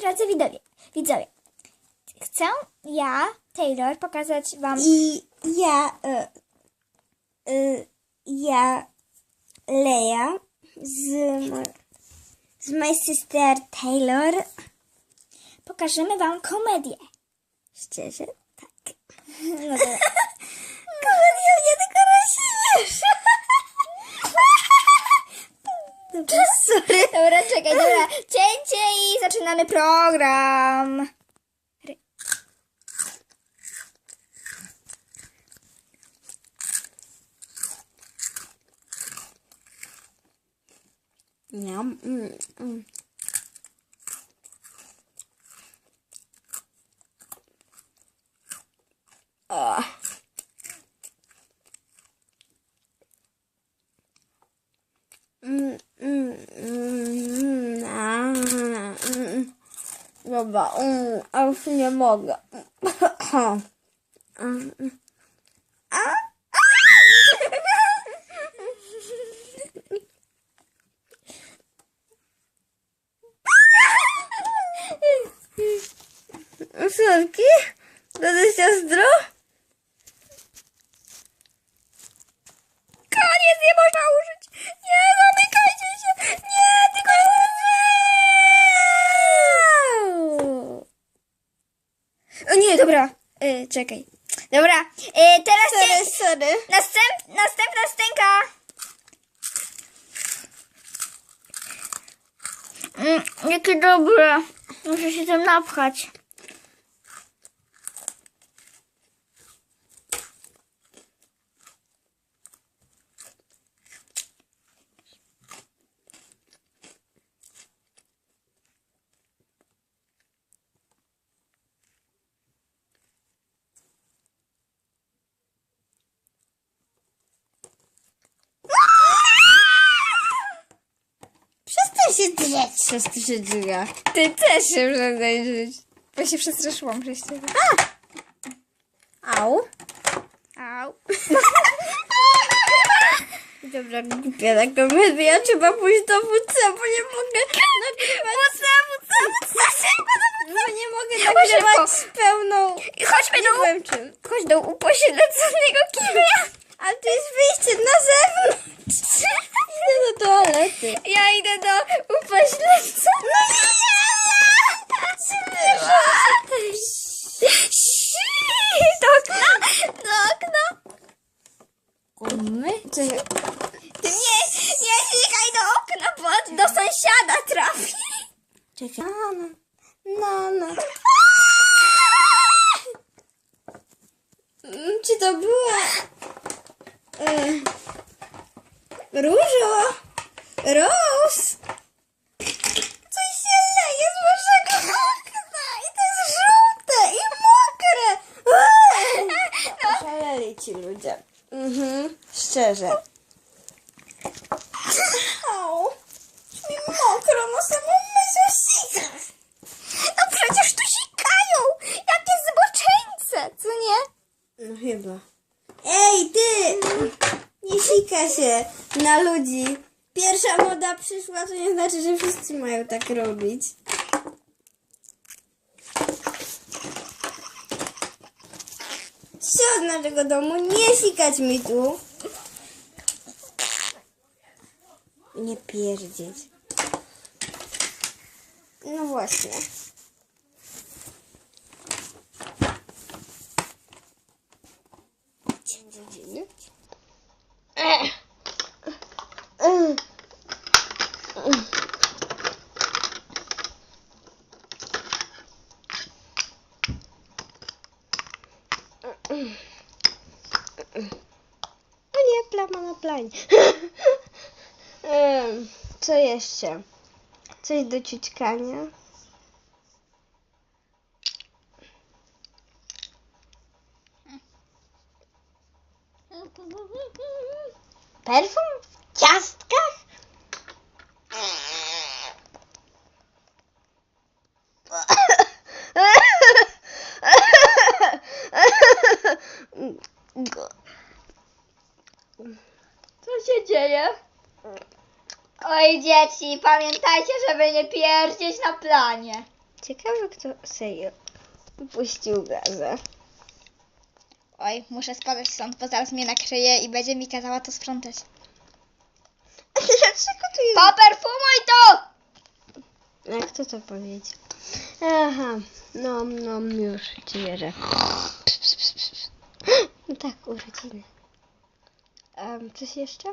drodzy widzowie, widzowie, chcę ja, Taylor, pokazać wam... I ja, e, e, ja, Leia, z, z my sister Taylor. Pokażemy wam komedię. Szczerze? Tak. No dobra. Komedia mnie tylko rozśmiesza. Dobra, sorry. Dobra, czekaj, dobra. Cięcie i zaczynamy program. Miam. Mm, mm. Ah. Mm, mm, mm, ah, mm. Dobra, mm, a już nie mogę. To jest siostro? Koniec, nie można użyć. Nie, zamykajcie się. Nie, tylko O nie, dobra. Y, czekaj. Dobra, y, teraz Sorry, cię... sorry. Następ, następna stęka. Mm, jakie dobre. Muszę się tam napchać. Przestań się drzeć, siostro się drzega. Ty też się przestań żyć. Bo się przestraszyłam przez ciebie. Au. Au. Dobra, głupia ta komedia, trzeba pójść do WC, bo nie mogę nagrywać. WC, WC, WC, szybko do Bo nie mogę nagrywać z pełną... Chodźmy Nie do, wiem czym. chodź do upośledzonego kibla. Ale to jest wyjście na zewnątrz. Idę do toalety. Ja idę do upośledzonego. Do okna, do okna. My? Ty nie, nie sikaj do okna, bo do sąsiada trafi. Czekaj. No, no. Mm, Czy to była... E, różo? Rose? Coś się leje z waszego okna i to jest żółte i mokre. Eee! Szaleli ci ludzie. Mhm, szczerze. Au, mi mokro na samą myśl. No przecież tu sikają. Jakie zboczeńce, co nie? No chyba. Ej, ty! Nie sika się na ludzi. Pierwsza moda przyszła, to nie znaczy, że wszyscy mają tak robić. Z naszego domu? Nie sikać mi tu. Właśnie. Dzień rodziny. O nie, plama na planie. Co jeszcze? Coś do ciućkania? Perfum w ciastkach? Co się dzieje? Oj dzieci, pamiętajcie, żeby nie pierdzieć na planie. Ciekawe, kto serio puścił gaza. Oj, muszę spadać stąd, bo zaraz mnie nakryje i będzie mi kazała to sprzątać. Dlaczego tu jest... Poperfumuj to! A kto to powiedział? Aha, no, no, już ci wierzę. No tak, urodziny. Um, coś jeszcze?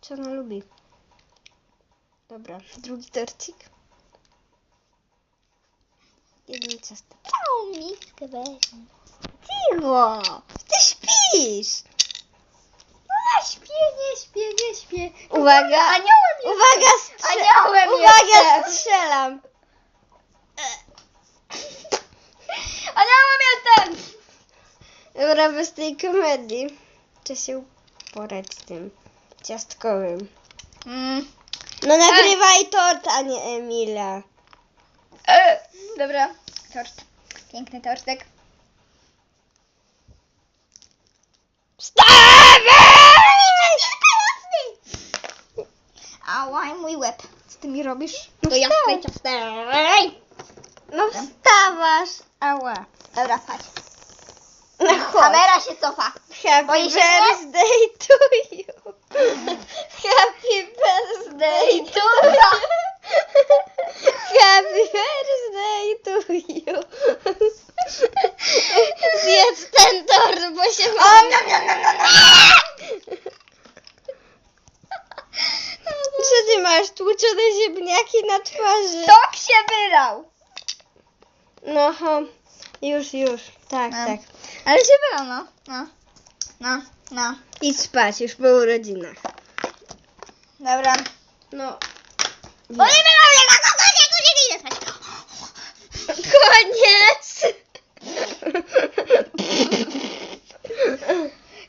Co ona lubi? Dobra, drugi torcik. Jedno ciasto. Całą miskę weź. Cicho! Ty śpisz! No ja śpię, nie śpię, nie śpię. Uwaga! Aniołem jestem. Uwaga, strze- Aniołem Uwaga, jestem. strzelam! Aniołem jestem! Dobra, bez tej komedii. Trzeba się uporać z tym ciastkowym. Mm. No nagrywaj tort, a nie Emila. E, dobra, tort. Piękny tortek. Ałaj, mój łeb. Co ty mi robisz? No To ja wstał. tutaj wstawaj. No wstawasz. Ała. Dobra, chodź. No chodź. Kamera się cofa. Happy Boisz się birthday to you. Happy birthday to you. Happy birthday to you. Zjedz ten tort, bo się O, nom, nom, nom, nom, nom. Co ty masz? Tłuczone ziemniaki na twarzy. Tok się wylał. No, ho. już, już. Tak, No. tak. Ale się wylał, no. No, no, no. Idź spać, już po urodzinach. Dobra. No, Bo nie wylał się na kogoś, jak nie idę spać. koniec!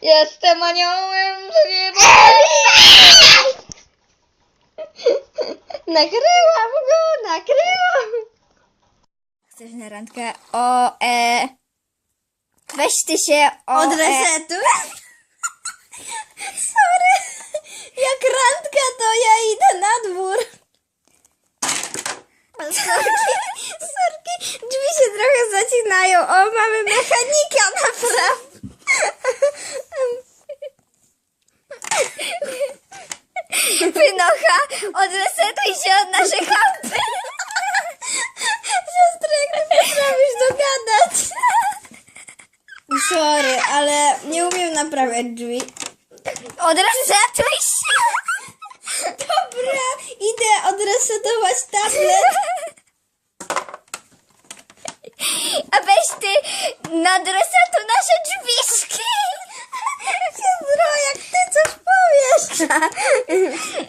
Jestem aniołem z nieba. Nagrywam go, nagrywam! Chcesz na randkę? O, e... Weź ty się o, Od e... Sorry. Jak randka, to ja idę na dwór. Sorki, sorki, drzwi się trochę zacinają. O, mamy mechanika na prawo. Wynocha, odresetuj się od naszej champy. Siostry, jak ty potrafisz dogadać. Sorry, ale nie umiem naprawiać drzwi. Odresetuj się. Dobra, idę odresetować tablet. A weź ty nadresetuj nasze drzwiczki. Siostro, jak ty coś powiesz.